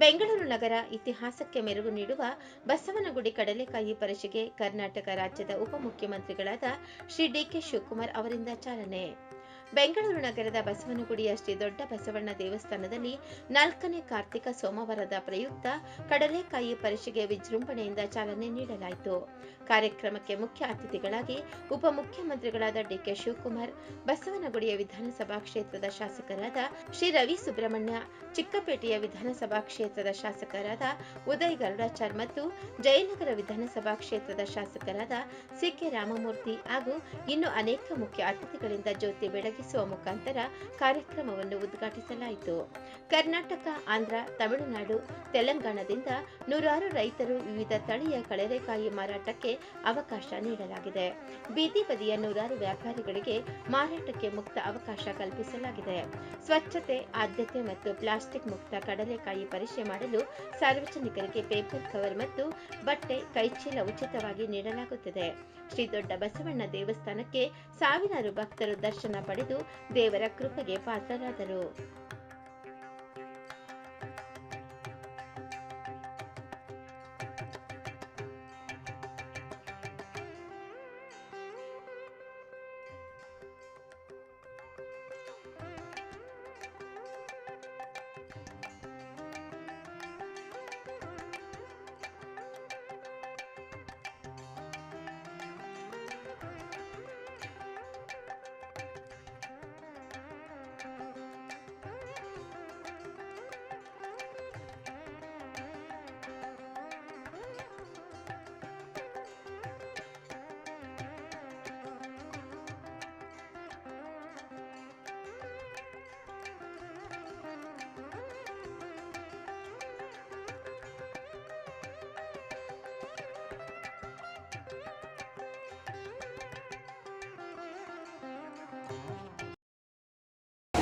ಬೆಂಗಳೂರು ನಗರ ಇತಿಹಾಸಕ್ಕೆ ಮೆರುಗು ನೀಡುವ ಬಸವನಗುಡಿ ಕಡಲೆಕಾಯಿ ಪರಿಷೆಗೆ ಕರ್ನಾಟಕ ರಾಜ್ಯದ ಉಪಮುಖ್ಯಮಂತ್ರಿಗಳಾದ ಶ್ರೀ ಡಿಕೆ ಶಿವಕುಮಾರ್ ಅವರಿಂದ ಚಾಲನೆ. ಬೆಂಗಳೂರು ನಗರದ ಬಸವನಗುಡಿಯ ಶ್ರೀ ದೊಡ್ಡ ಬಸವಣ್ಣ ದೇವಸ್ಥಾನದಲ್ಲಿ ನಾಲ್ಕನೇ ಕಾರ್ತಿಕ ಸೋಮವಾರದ ಪ್ರಯುಕ್ತ ಕಡಲೆಕಾಯಿ ಪರಿಷೆಗೆ ವಿಜೃಂಭಣೆಯಿಂದ ಚಾಲನೆ ನೀಡಲಾಯಿತು. ಕಾರ್ಯಕ್ರಮಕ್ಕೆ ಮುಖ್ಯ ಅತಿಥಿಗಳಾಗಿ ಉಪಮುಖ್ಯಮಂತ್ರಿಗಳಾದ ಡಿಕೆ ಶಿವಕುಮಾರ್, ಬಸವನಗುಡಿಯ ವಿಧಾನಸಭಾ ಕ್ಷೇತ್ರದ ಶಾಸಕರಾದ ಶ್ರೀ ರವಿ ಸುಬ್ರಹ್ಮಣ್ಯ, ಚಿಕ್ಕಪೇಟೆಯ ವಿಧಾನಸಭಾ ಕ್ಷೇತ್ರದ ಶಾಸಕರಾದ ಉದಯ್ ಗರುಡಾಚಾರ್ ಮತ್ತು ಜಯನಗರ ವಿಧಾನಸಭಾ ಕ್ಷೇತ್ರದ ಶಾಸಕರಾದ ಸಿಕೆ ರಾಮಮೂರ್ತಿ ಹಾಗೂ ಇನ್ನು ಅನೇಕ ಮುಖ್ಯ ಅತಿಥಿಗಳಿಂದ ಜ್ಯೋತಿ ಬೆಳಗಿಸುವ ಮುಖಾಂತರ ಕಾರ್ಯಕ್ರಮವನ್ನು ಉದ್ಘಾಟಿಸಲಾಯಿತು. ಕರ್ನಾಟಕ, ಆಂಧ್ರ, ತಮಿಳುನಾಡು, ತೆಲಂಗಾಣದಿಂದ ನೂರಾರು ರೈತರು ವಿವಿಧ ತಳಿಯ ಕಳೆರೆಕಾಯಿ ಮಾರಾಟಕ್ಕೆ ಅವಕಾಶ ನೀಡಲಾಗಿದೆ. ಬೀದಿ ಬದಿಯ ನೂರಾರು ವ್ಯಾಪಾರಿಗಳಿಗೆ ಮಾರಾಟಕ್ಕೆ ಮುಕ್ತ ಅವಕಾಶ ಕಲ್ಪಿಸಲಾಗಿದೆ. ಸ್ವಚ್ಛತೆ, ಆದ್ಯತೆ ಮತ್ತು ಪ್ಲಾಸ್ಟಿಕ್ ಮುಕ್ತ ಕಡಲೆಕಾಯಿ ಪರಿಚಯ ಮಾಡಲು ಸಾರ್ವಜನಿಕರಿಗೆ ಪೇಪರ್ ಕವರ್ ಮತ್ತು ಬಟ್ಟೆ ಕೈಚೀಲ ಉಚಿತವಾಗಿ ನೀಡಲಾಗುತ್ತದೆ. ಶ್ರೀ ದೊಡ್ಡ ಬಸವಣ್ಣ ದೇವಸ್ಥಾನಕ್ಕೆ ಸಾವಿರಾರು ಭಕ್ತರು ದರ್ಶನ ಪಡೆದು ದೇವರ ಕೃಪೆಗೆ ಪಾತ್ರರಾದರು.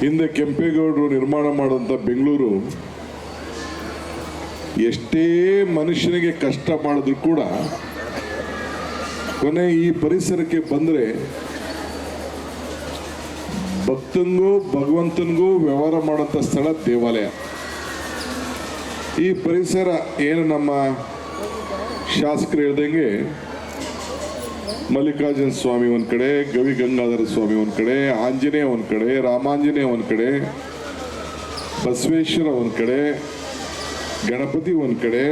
ಹಿಂದೆ ಕೆಂಪೇಗೌಡರು ನಿರ್ಮಾಣ ಮಾಡಿದಂಥ ಬೆಂಗಳೂರು, ಎಷ್ಟೇ ಮನುಷ್ಯನಿಗೆ ಕಷ್ಟ ಮಾಡಿದ್ರು ಕೂಡ ಕೊನೆ ಈ ಪರಿಸರಕ್ಕೆ ಬಂದರೆ ಭಕ್ತನಿಗೂ ಭಗವಂತನಿಗೂ ವ್ಯವಹಾರ ಮಾಡೋಂಥ ಸ್ಥಳ ದೇವಾಲಯ. ಈ ಪರಿಸರ ಏನು ನಮ್ಮ ಶಾಸಕರು ಹೇಳ್ದಂಗೆ ಮಲ್ಲಿಕಾರ್ಜುನ ಸ್ವಾಮಿ ಒಂದು ಕಡೆ, ಗವಿ ಗಂಗಾಧರ ಸ್ವಾಮಿ ಒಂದು ಕಡೆ, ಆಂಜನೇಯ ಒಂದು ಕಡೆ, ರಾಮಾಂಜನೇಯ ಒಂದು ಕಡೆ, ಬಸವೇಶ್ವರ ಒಂದು ಕಡೆ, ಗಣಪತಿ ಒಂದು ಕಡೆ.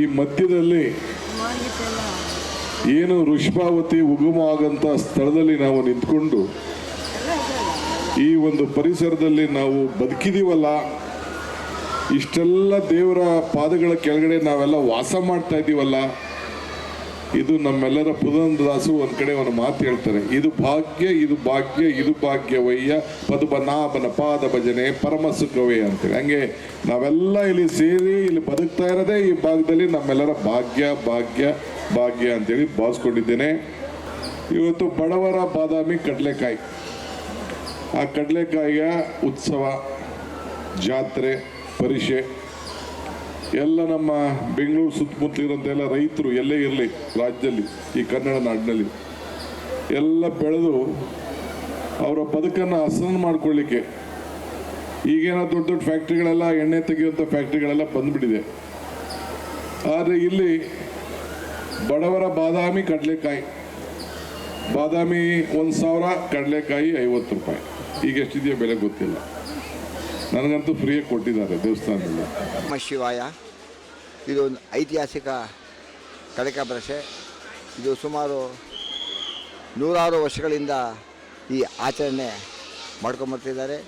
ಈ ಮಧ್ಯದಲ್ಲಿ ಏನು ಋಷ್ಭಾವತಿ ಉಗಮ ಆಗಂತ ಸ್ಥಳದಲ್ಲಿ ನಾವು ನಿಂತ್ಕೊಂಡು ಈ ಒಂದು ಪರಿಸರದಲ್ಲಿ ನಾವು ಬದುಕಿದೀವಲ್ಲ, ಇಷ್ಟೆಲ್ಲ ದೇವರ ಪಾದಗಳ ಕೆಳಗಡೆ ನಾವೆಲ್ಲ ವಾಸ ಮಾಡ್ತಾ ಇದ್ದೀವಲ್ಲ ಇದು ನಮ್ಮೆಲ್ಲರ ಪುರಂದದಾಸು ಒಂದು ಕಡೆ ಒಂದು ಮಾತು ಹೇಳ್ತಾರೆ. ಇದು ಭಾಗ್ಯ ಇದು ಭಾಗ್ಯ, ಇದು ಭಾಗ್ಯವಯ್ಯ. ಪದುಬನಾಭನ ಪಾದ ಭಜನೆ, ಪರಮ ಸುಖವೇ ಅಂತೇಳಿ. ಹಂಗೆ ನಾವೆಲ್ಲ ಇಲ್ಲಿ ಸೇರಿ ಇಲ್ಲಿ ಬದುಕ್ತಾ ಇರೋದೇ ಈ ಭಾಗದಲ್ಲಿ ನಮ್ಮೆಲ್ಲರ ಭಾಗ್ಯ ಭಾಗ್ಯ ಭಾಗ್ಯ ಅಂತೇಳಿ ಭಾವಿಸ್ಕೊಂಡಿದ್ದೇನೆ. ಇವತ್ತು ಬಡವರ ಬಾದಾಮಿ ಕಡಲೆಕಾಯಿ. ಆ ಕಡಲೆಕಾಯಿಯ ಉತ್ಸವ, ಜಾತ್ರೆ ಪರಿಷೆ ಎಲ್ಲ ನಮ್ಮ ಬೆಂಗಳೂರು ಸುತ್ತಮುತ್ತ ಇರೋಂಥ ಎಲ್ಲ ರೈತರು ಎಲ್ಲೇ ಇರಲಿ ರಾಜ್ಯದಲ್ಲಿ, ಈ ಕನ್ನಡ ನಾಡಿನಲ್ಲಿ, ಎಲ್ಲ ಬೆಳೆದು ಅವರ ಬದುಕನ್ನು ಹಸನ ಮಾಡ್ಕೊಳ್ಳಿಕ್ಕೆ. ಈಗೇನೋ ದೊಡ್ಡ ದೊಡ್ಡ ಫ್ಯಾಕ್ಟ್ರಿಗಳೆಲ್ಲ, ಎಣ್ಣೆ ತೆಗೆಯುವಂಥ ಫ್ಯಾಕ್ಟ್ರಿಗಳೆಲ್ಲ ಬಂದುಬಿಟ್ಟಿದೆ. ಆದರೆ ಇಲ್ಲಿ ಬಡವರ ಬಾದಾಮಿ ಕಡಲೆಕಾಯಿ, ಬಾದಾಮಿ ಒಂದು ಸಾವಿರ, ಕಡಲೆಕಾಯಿ ಐವತ್ತು ರೂಪಾಯಿ. ಈಗ ಎಷ್ಟಿದೆಯೋ ಬೆಲೆ ಗೊತ್ತಿಲ್ಲ. ನನಗಂತೂ ಫ್ರೀಯಾಗಿ ಕೊಟ್ಟಿದ್ದಾರೆ ದೇವಸ್ಥಾನದಲ್ಲಿ. ಶಿವಾಯ. ಇದು ಒಂದು ಐತಿಹಾಸಿಕ ಕಡಕ ಭಾಷೆ ಇದು ಸುಮಾರು ನೂರಾರು ವರ್ಷಗಳಿಂದ ಈ ಆಚರಣೆ ಮಾಡ್ಕೊಂಬರ್ತಿದ್ದಾರೆ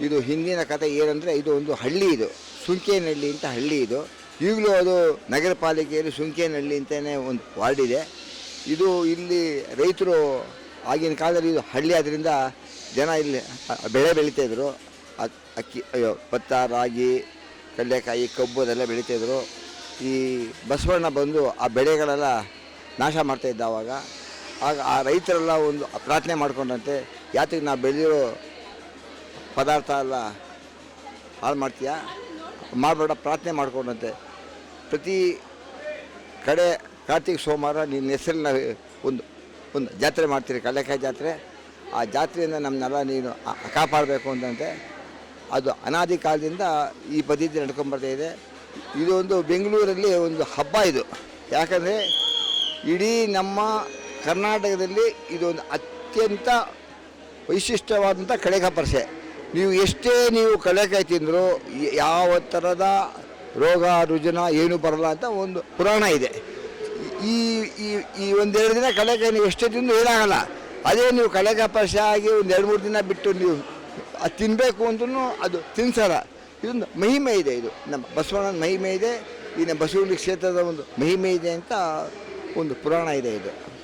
ಇದು ಹಿಂದಿನ ಕಥೆ ಏನಂದರೆ ಇದು ಒಂದು ಹಳ್ಳಿ ಇದು, ಸುಂಕೇನಹಳ್ಳಿ ಅಂತ ಹಳ್ಳಿ ಇದು. ಈಗಲೂ ಅದು ನಗರ ಪಾಲಿಕೆಯಲ್ಲಿ ಸುಂಕೇನಹಳ್ಳಿ ಅಂತಲೇ ಒಂದು ವಾರ್ಡ್ ಇದೆ. ಇದು ಇಲ್ಲಿ ರೈತರು ಆಗಿನ ಕಾಲದಲ್ಲಿ ಇದು ಹಳ್ಳಿ ಆದ್ದರಿಂದ ಜನ ಇಲ್ಲಿ ಬೆಳೆ ಬೆಳೀತಾಯಿದ್ರು ಅಕ್- ಅಕ್ಕಿ, ಅಯ್ಯೋ, ಭತ್ತ, ರಾಗಿ, ಕಡಲೆಕಾಯಿ, ಕಬ್ಬು ಅದೆಲ್ಲ ಬೆಳೀತಾಯಿದ್ರು ಈ ಬಸವಣ್ಣ ಬಂದು ಆ ಬೆಳೆಗಳೆಲ್ಲ ನಾಶ ಮಾಡ್ತಾ ಇದ್ದ ಆವಾಗ ಆಗ ಆ ರೈತರೆಲ್ಲ ಒಂದು ಪ್ರಾರ್ಥನೆ ಮಾಡ್ಕೊಂಡಂತೆ ಯಾತಿಗೆ ನಾವು ಬೆಳೆದಿರೋ ಪದಾರ್ಥ ಎಲ್ಲ ಹಾಳು ಮಾಡ್ತೀಯಾ? ಮಾಡಬೇಡ, ಪ್ರಾರ್ಥನೆ ಮಾಡ್ಕೊಂಡಂತೆ. ಪ್ರತಿ ಕಡೆ ಕಾರ್ತಿಕ ಸೋಮವಾರ ನಿನ್ನ ಹೆಸರಿನ ಒಂದು ಒಂದು ಜಾತ್ರೆ ಮಾಡ್ತೀರಿ, ಕಡಲೆಕಾಯಿ ಜಾತ್ರೆ. ಆ ಜಾತ್ರೆಯಿಂದ ನಮ್ಮನ್ನೆಲ್ಲ ನೀನು ಕಾಪಾಡಬೇಕು ಅಂತಂತೆ ಅದು ಅನಾದಿ ಕಾಲದಿಂದ ಈ ಪದ್ಧತಿ ನಡ್ಕೊಂಬರ್ತಾ ಇದೆ. ಇದು ಒಂದು ಬೆಂಗಳೂರಲ್ಲಿ ಒಂದು ಹಬ್ಬ ಇದು. ಯಾಕಂದರೆ ಇಡೀ ನಮ್ಮ ಕರ್ನಾಟಕದಲ್ಲಿ ಇದೊಂದು ಅತ್ಯಂತ ವೈಶಿಷ್ಟ್ಯವಾದಂಥ ಕಳೆಕಾಯಿ ಪರಿಷೆ ನೀವು ಎಷ್ಟೇ ನೀವು ಕಳೆಕಾಯಿ ತಿಂದರೂ ಯಾವ ಥರದ ರೋಗ, ರುಜಿನ ಏನು ಬರಲ್ಲ ಅಂತ ಒಂದು ಪುರಾಣ ಇದೆ. ಈ ಈ ಈ ಒಂದೆರಡು ದಿನ ಕಳೆಕಾಯಿ ನೀವು ಎಷ್ಟೇ ತಿಂದು ಏನಾಗಲ್ಲ. ಅದೇ ನೀವು ಕಳೆಕಾಯಿ ಪರಿಷೆ ಆಗಿ ಒಂದು ಎರಡು ಮೂರು ದಿನ ಬಿಟ್ಟು ನೀವು ಅದು ತಿನ್ನಬೇಕು ಅಂತೂ ಅದು ತಿನ್ಸಲ್ಲ. ಇದೊಂದು ಮಹಿಮೆ ಇದೆ ಇದು. ನಮ್ಮ ಬಸವಣ್ಣನ ಮಹಿಮೆ ಇದೆ. ಈ ಬಸವಣ್ಣ ಕ್ಷೇತ್ರದ ಒಂದು ಮಹಿಮೆ ಇದೆ ಅಂತ ಒಂದು ಪುರಾಣ ಇದೆ ಇದು.